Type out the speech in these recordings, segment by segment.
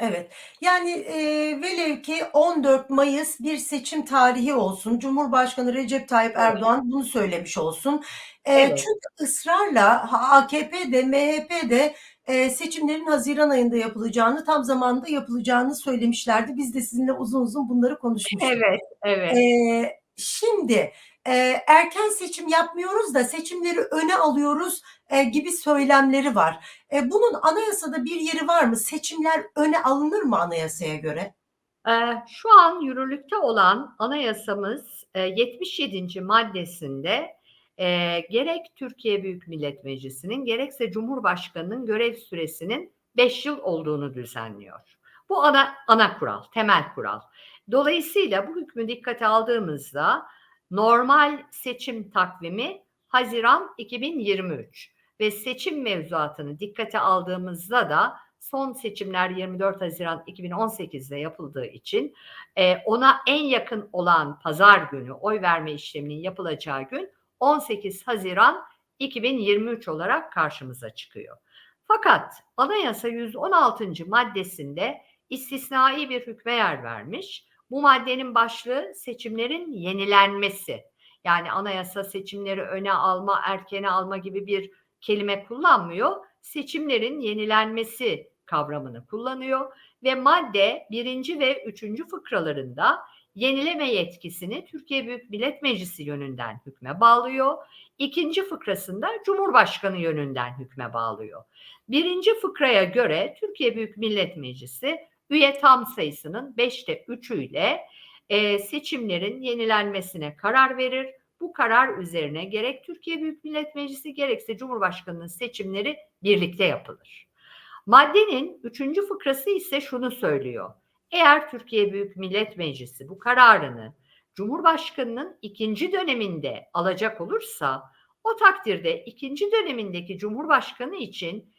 Evet. Yani, eee, velev ki 14 Mayıs bir seçim tarihi olsun, Cumhurbaşkanı Recep Tayyip. Erdoğan bunu söylemiş olsun. Eee, Evet. çünkü ısrarla AKP de MHP de, eee, seçimlerin haziran ayında yapılacağını, tam zamanında yapılacağını söylemişlerdi. Biz de sizinle uzun uzun bunları konuşmuştuk. Evet, evet. Eee, şimdi, eee, erken seçim yapmıyoruz da seçimleri öne alıyoruz, eee, gibi söylemleri var. Eee, bunun anayasada bir yeri var mı? Seçimler öne alınır mı anayasaya göre? Eee, şu an yürürlükte olan anayasamız, eee, 77. maddesinde, eee, gerek Türkiye Büyük Millet Meclisi'nin gerekse Cumhurbaşkanı'nın görev süresinin 5 yıl olduğunu düzenliyor. Bu ana ana kural, temel kural. Dolayısıyla bu hükmü dikkate aldığımızda normal seçim takvimi haziran 2023 ve seçim mevzuatını dikkate aldığımızda da son seçimler 24 Haziran 2018'de yapıldığı için, eee, ona en yakın olan pazar günü oy verme işleminin yapılacağı gün 18 Haziran 2023 olarak karşımıza çıkıyor. Fakat anayasa 116. maddesinde istisnai bir hükme yer vermiş. Bu maddenin başlığı seçimlerin yenilenmesi. Yani anayasa seçimleri öne alma, erkene alma gibi bir kelime kullanmıyor. Seçimlerin yenilenmesi kavramını kullanıyor ve madde 1. ve 3. fıkralarında yenileme yetkisini Türkiye Büyük Millet Meclisi yönünden hükme bağlıyor. 2. fıkrasında Cumhurbaşkanı yönünden hükme bağlıyor. 1. fıkraya göre Türkiye Büyük Millet Meclisi üye tam sayısının 5'te 3'ü ile eee, seçimlerin yenilenmesine karar verir. Bu karar üzerine gerek Türkiye Büyük Millet Meclisi gerekse Cumhurbaşkanı'nın seçimleri birlikte yapılır. Maddenin 3. fıkrası ise şunu söylüyor. Eğer Türkiye Büyük Millet Meclisi bu kararını Cumhurbaşkanı'nın ikinci döneminde alacak olursa o takdirde ikinci dönemindeki Cumhurbaşkanı için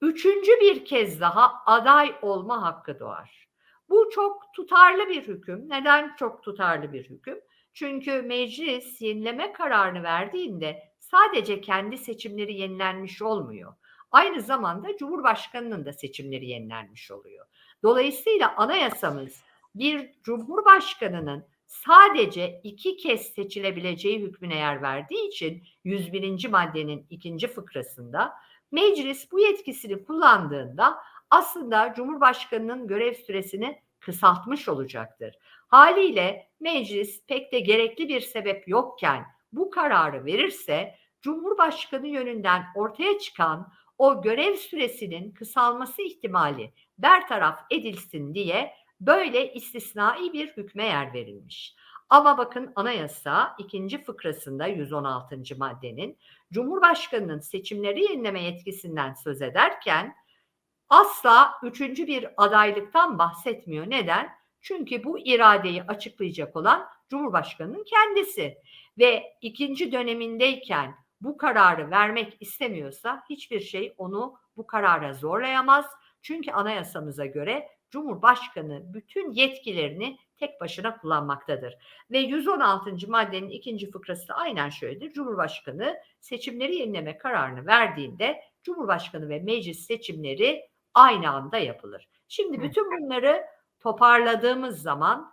üçüncü bir kez daha aday olma hakkı doğar. Bu çok tutarlı bir hüküm. Neden çok tutarlı bir hüküm? Çünkü meclis yenileme kararını verdiğinde sadece kendi seçimleri yenilenmiş olmuyor. Aynı zamanda Cumhurbaşkanı'nın da seçimleri yenilenmiş oluyor. Dolayısıyla anayasamız bir Cumhurbaşkanı'nın sadece iki kez seçilebileceği hükmüne yer verdiği için 101. maddenin ikinci fıkrasında meclis bu yetkisini kullandığında aslında Cumhurbaşkanı'nın görev süresini kısaltmış olacaktır. Haliyle meclis pek de gerekli bir sebep yokken bu kararı verirse Cumhurbaşkanı yönünden ortaya çıkan o görev süresinin kısalması ihtimali bertaraf edilsin diye böyle istisnai bir hükme yer verilmiş. Ama bakın anayasa ikinci fıkrasında 116. maddenin Cumhurbaşkanının seçimleri yenileme yetkisinden söz ederken asla üçüncü bir adaylıktan bahsetmiyor. Neden? Çünkü bu iradeyi açıklayacak olan Cumhurbaşkanı'nın kendisi ve ikinci dönemindeyken bu kararı vermek istemiyorsa hiçbir şey onu bu karara zorlayamaz. Çünkü anayasamıza göre Cumhurbaşkanı bütün yetkilerini tek başına kullanmaktadır. Ve 116. maddenin ikinci fıkrası da aynen şöyledir. Cumhurbaşkanı seçimleri yenileme kararını verdiğinde Cumhurbaşkanı ve meclis seçimleri aynı anda yapılır. Şimdi bütün bunları toparladığımız zaman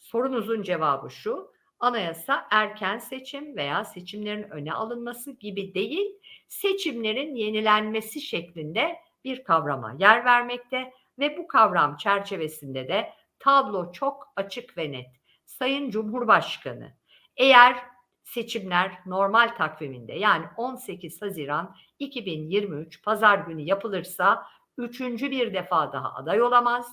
sorunuzun cevabı şu. Anayasa erken seçim veya seçimlerin öne alınması gibi değil, seçimlerin yenilenmesi şeklinde bir kavrama yer vermekte ve bu kavram çerçevesinde de tablo çok açık ve net. Sayın Cumhurbaşkanı eğer seçimler normal takviminde yani 18 Haziran 2023 pazar günü yapılırsa üçüncü bir defa daha aday olamaz.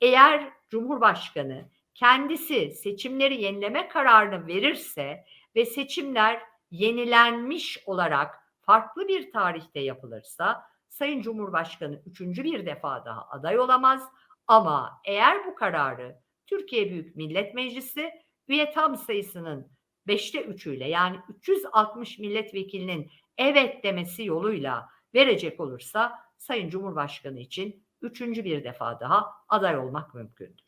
Eğer Cumhurbaşkanı kendisi seçimleri yenileme kararını verirse ve seçimler yenilenmiş olarak farklı bir tarihte yapılırsa Sayın Cumhurbaşkanı üçüncü bir defa daha aday olamaz. Ama eğer bu kararı Türkiye Büyük Millet Meclisi üye tam sayısının 5'te 3'üyle yani 360 milletvekilinin evet demesi yoluyla verecek olursa Sayın Cumhurbaşkanı için üçüncü bir defa daha aday olmak mümkündür.